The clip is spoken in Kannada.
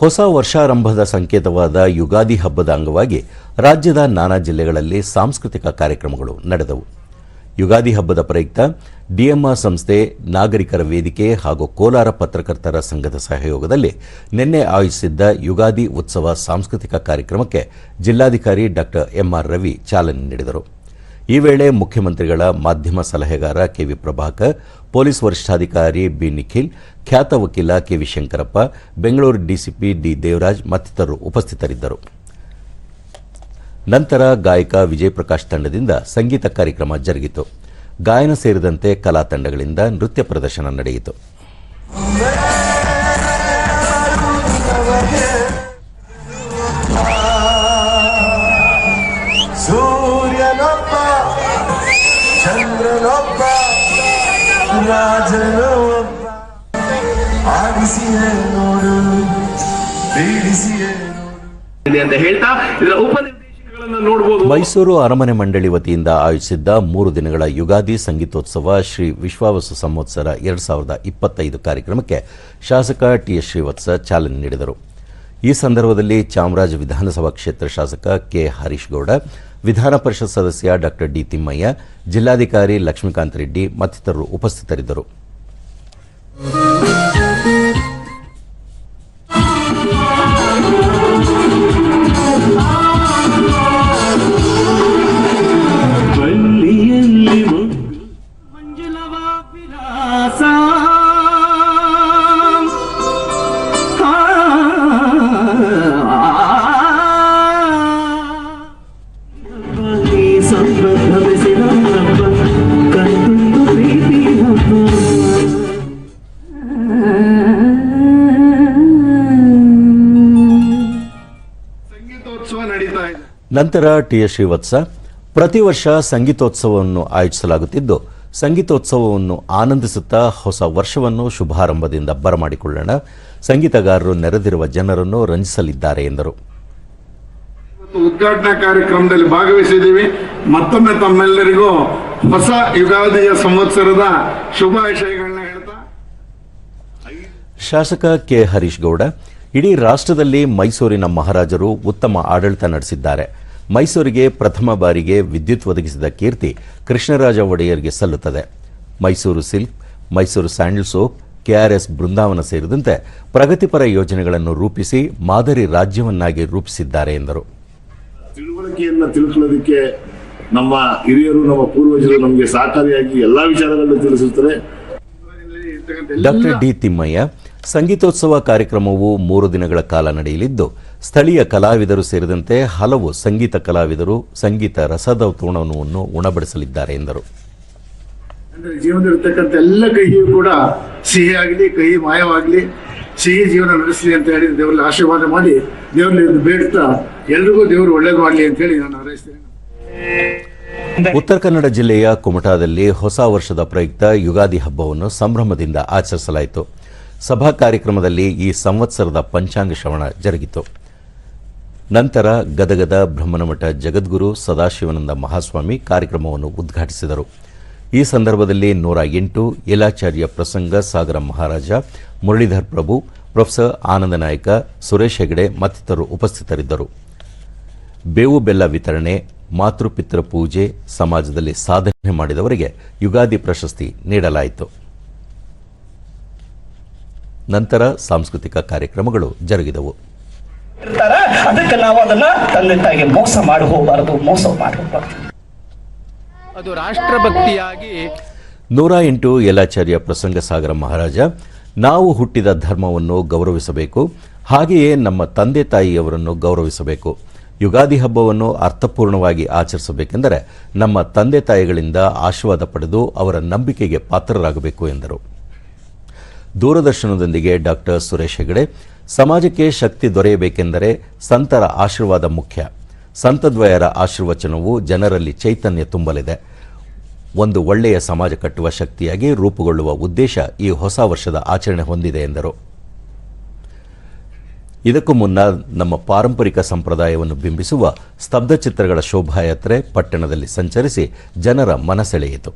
ಹೊಸ ವರ್ಷಾರಂಭದ ಸಂಕೇತವಾದ ಯುಗಾದಿ ಹಬ್ಬದ ಅಂಗವಾಗಿ ರಾಜ್ಯದ ನಾನಾ ಜಿಲ್ಲೆಗಳಲ್ಲಿ ಸಾಂಸ್ಕೃತಿಕ ಕಾರ್ಯಕ್ರಮಗಳು ನಡೆದವು. ಯುಗಾದಿ ಹಬ್ಬದ ಪ್ರಯುಕ್ತ ಡಿಎಂಆರ್ ಸಂಸ್ಥೆ ನಾಗರಿಕರ ವೇದಿಕೆ ಹಾಗೂ ಕೋಲಾರ ಪತ್ರಕರ್ತರ ಸಂಘದ ಸಹಯೋಗದಲ್ಲಿ ನಿನ್ನೆ ಆಯೋಜಿಸಿದ್ದ ಯುಗಾದಿ ಉತ್ಸವ ಸಾಂಸ್ಕೃತಿಕ ಕಾರ್ಯಕ್ರಮಕ್ಕೆ ಜಿಲ್ಲಾಧಿಕಾರಿ ಡಾಕ್ಟರ್ ಎಂಆರ್ ರವಿ ಚಾಲನೆ ನೀಡಿದರು. ಈ ವೇಳೆ ಮುಖ್ಯಮಂತ್ರಿಗಳ ಮಾಧ್ಯಮ ಸಲಹೆಗಾರ ಕೆವಿ ಪ್ರಭಾಕರ್ ಪೊಲೀಸ್ ವರಿಷ್ಠಾಧಿಕಾರಿ ಬಿ. ನಿಖಿಲ್, ಖ್ಯಾತ ವಕೀಲ K V Shankarappa Bengaluru DCP D. Devaraj ಮತ್ತಿತರರು ಉಪಸ್ಥಿತರಿದ್ದರು. ನಂತರ ಗಾಯಕ ವಿಜಯ್ ಪ್ರಕಾಶ್ ತಂಡದಿಂದ ಸಂಗೀತ ಕಾರ್ಯಕ್ರಮ ಜರುಗಿತು. ಗಾಯನ ಸೇರಿದಂತೆ ಕಲಾ ತಂಡಗಳಿಂದ ನೃತ್ಯ ಪ್ರದರ್ಶನ ನಡೆಯಿತು. ರಾಜನೊಬ್ಬ ಆಡಿಸಿಯೇ ನೋಡು ಬೀಳಿಸಿಯೇ ನೋಡು ಇದೆ ಅಂತ ಹೇಳ್ತಾ ಇದರ ಉಪನಿರ್ದೇಶಕಗಳನ್ನ ನೋಡಬಹುದು ಮೈಸೂರು ಅರಮನೆ ಮಂಡಳಿ ವತಿಯಿಂದ ಆಯೋಜಿಸಿದ್ದ ಮೂರು ದಿನಗಳ ಯುಗಾದಿ ಸಂಗೀತೋತ್ಸವ ಶ್ರೀ ವಿಶ್ವಾವಸು ಸಂವತ್ಸರ ಎರಡ್ ಸಾವಿರದ ಇಪ್ಪತ್ತೈದು ಕಾರ್ಯಕ್ರಮಕ್ಕೆ ಶಾಸಕ ಟಿಎಸ್ ಶ್ರೀವತ್ಸ ಚಾಲನೆ ನೀಡಿದರು. ಈ ಸಂದರ್ಭದಲ್ಲಿ ಚಾಮರಾಜ ವಿಧಾನಸಭಾ ಕ್ಷೇತ್ರ ಶಾಸಕ ಕೆ ಹರೀಶ್ ಗೌಡ ವಿಧಾನ ಪರಿಷತ್ ಸದಸ್ಯ ಡಾಕ್ಟರ್ ಡಿ ತಿಮ್ಮಯ್ಯ ಜಿಲ್ಲಾಧಿಕಾರಿ ಲಕ್ಷ್ಮೀಕಾಂತ್ ರೆಡ್ಡಿ ಮತ್ತಿತರರು ಉಪಸ್ಥಿತರಿದ್ದರು. ನಂತರ ಟಿಎಸ್ ಶ್ರೀವತ್ಸ ಪ್ರತಿ ವರ್ಷ ಸಂಗೀತೋತ್ಸವವನ್ನು ಆಯೋಜಿಸಲಾಗುತ್ತಿದ್ದು ಸಂಗೀತೋತ್ಸವವನ್ನು ಆನಂದಿಸುತ್ತಾ ಹೊಸ ವರ್ಷವನ್ನು ಶುಭಾರಂಭದಿಂದ ಬರಮಾಡಿಕೊಳ್ಳೋಣ. ಸಂಗೀತಗಾರರು ನೆರೆದಿರುವ ಜನರನ್ನು ರಂಜಿಸಲಿದ್ದಾರೆ ಎಂದರು. ಉದ್ಘಾಟನಾ ಕಾರ್ಯಕ್ರಮದಲ್ಲಿ ಭಾಗವಹಿಸಿದ್ದೀವಿ. ಮತ್ತೊಮ್ಮೆ ತಮ್ಮೆಲ್ಲರಿಗೂ ಹೊಸ ಯುಗಾದಿಯ ಸಂವತ್ಸರದ ಶುಭಾಶಯಗಳನ್ನ ಹೇಳ್ತಾ. ಶಾಸಕ ಕೆ ಹರೀಶ್ ಗೌಡ ಇಡೀ ರಾಷ್ಟ್ರದಲ್ಲಿ ಮೈಸೂರಿನ ಮಹಾರಾಜರು ಉತ್ತಮ ಆಡಳಿತ ನಡೆಸಿದ್ದಾರೆ. ಮೈಸೂರಿಗೆ ಪ್ರಥಮ ಬಾರಿಗೆ ವಿದ್ಯುತ್ ಒದಗಿಸಿದ ಕೀರ್ತಿ ಕೃಷ್ಣರಾಜ ಒಡೆಯರ್ಗೆ ಸಲ್ಲುತ್ತದೆ. Mysuru silk Mysuru sandal soap KRS Brindavan ಸೇರಿದಂತೆ ಪ್ರಗತಿಪರ ಯೋಜನೆಗಳನ್ನು ರೂಪಿಸಿ ಮಾದರಿ ರಾಜ್ಯವನ್ನಾಗಿ ರೂಪಿಸಿದ್ದಾರೆ ಎಂದರು. ತಿಳುವಳಿಕೆಯನ್ನು ತಿಳ್ಕೊಳ್ಳೋದಕ್ಕೆ ನಮ್ಮ ಹಿರಿಯರು ನಮ್ಮ ಪೂರ್ವಜರು ನಮಗೆ ಸಹಕಾರಿಯಾಗಿ ಎಲ್ಲಾ ವಿಚಾರಗಳನ್ನು ತಿಳಿಸುತ್ತಾರೆ. ಡಾಕ್ಟರ್ ಡಿ ತಿಮ್ಮಯ್ಯ ಸಂಗೀತೋತ್ಸವ ಕಾರ್ಯಕ್ರಮವು ಮೂರು ದಿನಗಳ ಕಾಲ ನಡೆಯಲಿದ್ದು ಸ್ಥಳೀಯ ಕಲಾವಿದರು ಸೇರಿದಂತೆ ಹಲವು ಸಂಗೀತ ಕಲಾವಿದರು ಸಂಗೀತ ರಸದೌತಣವನ್ನು ಉಣಬಡಿಸಲಿದ್ದಾರೆ ಎಂದರು. ಅಂದ್ರೆ ಜೀವನದಲ್ಲಿರ್ತಕ್ಕಂಥ ಎಲ್ಲ ಕಹಿಯೂ ಕೂಡ ಸಿಹಿ ಆಗಲಿ ಕಹಿ ಮಾಯವಾಗಲಿ ಸಿಹಿ ಜೀವನ ನಡೆಸಲಿ ಅಂತ ಹೇಳಿ ದೇವರಲ್ಲಿ ಆಶೀರ್ವಾದ ಮಾಡಿ ದೇವರಲ್ಲಿ ಬೇಡ್ತಾ ಎಲ್ರಿಗೂ ದೇವರು ಒಳ್ಳೇದು ಮಾಡಲಿ ಅಂತ ಹೇಳಿ ನಾನು ಹಾರೈಸ್ತೇನೆ. ಉತ್ತರ ಕನ್ನಡ ಜಿಲ್ಲೆಯ ಕುಮಟಾದಲ್ಲಿ ಹೊಸ ವರ್ಷದ ಪ್ರಯುಕ್ತ ಯುಗಾದಿ ಹಬ್ಬವನ್ನು ಸಂಭ್ರಮದಿಂದ ಆಚರಿಸಲಾಯಿತು. ಸಭಾ ಕಾರ್ಯಕ್ರಮದಲ್ಲಿ ಈ ಸಂವತ್ಸರದ ಪಂಚಾಂಗ ಶ್ರವಣ ಜರುಗಿತು. ನಂತರ ಗದಗದ ಬ್ರಹ್ಮನಮಠ ಜಗದ್ಗುರು ಸದಾಶಿವನಂದ ಮಹಾಸ್ವಾಮಿ ಕಾರ್ಯಕ್ರಮವನ್ನು ಉದ್ಘಾಟಿಸಿದರು. ಈ ಸಂದರ್ಭದಲ್ಲಿ ನೂರ ಎಂಟು ಯಲಾಚಾರ್ಯ ಪ್ರಸಂಗ ಸಾಗರ ಮಹಾರಾಜ, ಮುರಳೀಧರ್ ಪ್ರಭು, ಪ್ರೊಫೆಸರ್ ಆನಂದ ನಾಯಕ, ಸುರೇಶ್ ಹೆಗಡೆ ಮತ್ತಿತರರು ಉಪಸ್ಥಿತರಿದ್ದರು. ಬೇವು ಬೆಲ್ಲ ವಿತರಣೆ, ಮಾತೃಪಿತೃ ಪೂಜೆ, ಸಮಾಜದಲ್ಲಿ ಸಾಧನೆ ಮಾಡಿದವರಿಗೆ ಯುಗಾದಿ ಪ್ರಶಸ್ತಿ ನೀಡಲಾಯಿತು. ನಂತರ ಸಾಂಸ್ಕೃತಿಕ ಕಾರ್ಯಕ್ರಮಗಳು ಜರುಗಿದವು. ಅದಕ್ಕೆ ನಾವು ಅದನ್ನ ತಂದೆ ತಾಯಿಗೆ ಮೋಸ ಮಾಡಿ ಹೋಗಬಾರದು ಮೋಸ ಮಾಡಿ ಹೋಗ್ಬಾರ್ದು. ಅದು ರಾಷ್ಟ್ರಭಕ್ತಿಯಾಗಿ ನೂರ ಎಂಟು ಯಲಾಚಾರ್ಯ ಪ್ರಸಂಗ ಸಾಗರ ಮಹಾರಾಜ ನಾವು ಹುಟ್ಟಿದ ಧರ್ಮವನ್ನು ಗೌರವಿಸಬೇಕು ಹಾಗೆಯೇ ನಮ್ಮ ತಂದೆ ತಾಯಿಯವರನ್ನು ಗೌರವಿಸಬೇಕು. ಯುಗಾದಿ ಹಬ್ಬವನ್ನು ಅರ್ಥಪೂರ್ಣವಾಗಿ ಆಚರಿಸಬೇಕೆಂದರೆ ನಮ್ಮ ತಂದೆ ತಾಯಿಗಳಿಂದ ಆಶೀರ್ವಾದ ಪಡೆದು ಅವರ ನಂಬಿಕೆಗೆ ಪಾತ್ರರಾಗಬೇಕು ಎಂದರು. ದೂರದರ್ಶನದೊಂದಿಗೆ ಡಾಕ್ಟರ್ ಸುರೇಶ್ ಹೆಗಡೆ. ಸಮಾಜಕ್ಕೆ ಶಕ್ತಿ ದೊರೆಯಬೇಕೆಂದರೆ ಸಂತರ ಆಶೀರ್ವಾದ ಮುಖ್ಯ. ಸಂತದ್ವಯರ ಆಶೀರ್ವಚನವು ಜನರಲ್ಲಿ ಚೈತನ್ಯ ತುಂಬಲಿದೆ. ಒಂದು ಒಳ್ಳೆಯ ಸಮಾಜ ಕಟ್ಟುವ ಶಕ್ತಿಯಾಗಿ ರೂಪುಗೊಳ್ಳುವ ಉದ್ದೇಶ ಈ ಹೊಸ ವರ್ಷದ ಆಚರಣೆ ಹೊಂದಿದೆ, ಎಂದರು. ಇದಕ್ಕೂ ಮುನ್ನ ನಮ್ಮ ಪಾರಂಪರಿಕ ಸಂಪ್ರದಾಯವನ್ನು ಬಿಂಬಿಸುವ ಸ್ತಬ್ಧ ಚಿತ್ರಗಳ ಶೋಭಾಯಾತ್ರೆ ಪಟ್ಟಣದಲ್ಲಿ ಸಂಚರಿಸಿ ಜನರ ಮನಸೆಳೆಯಿತು.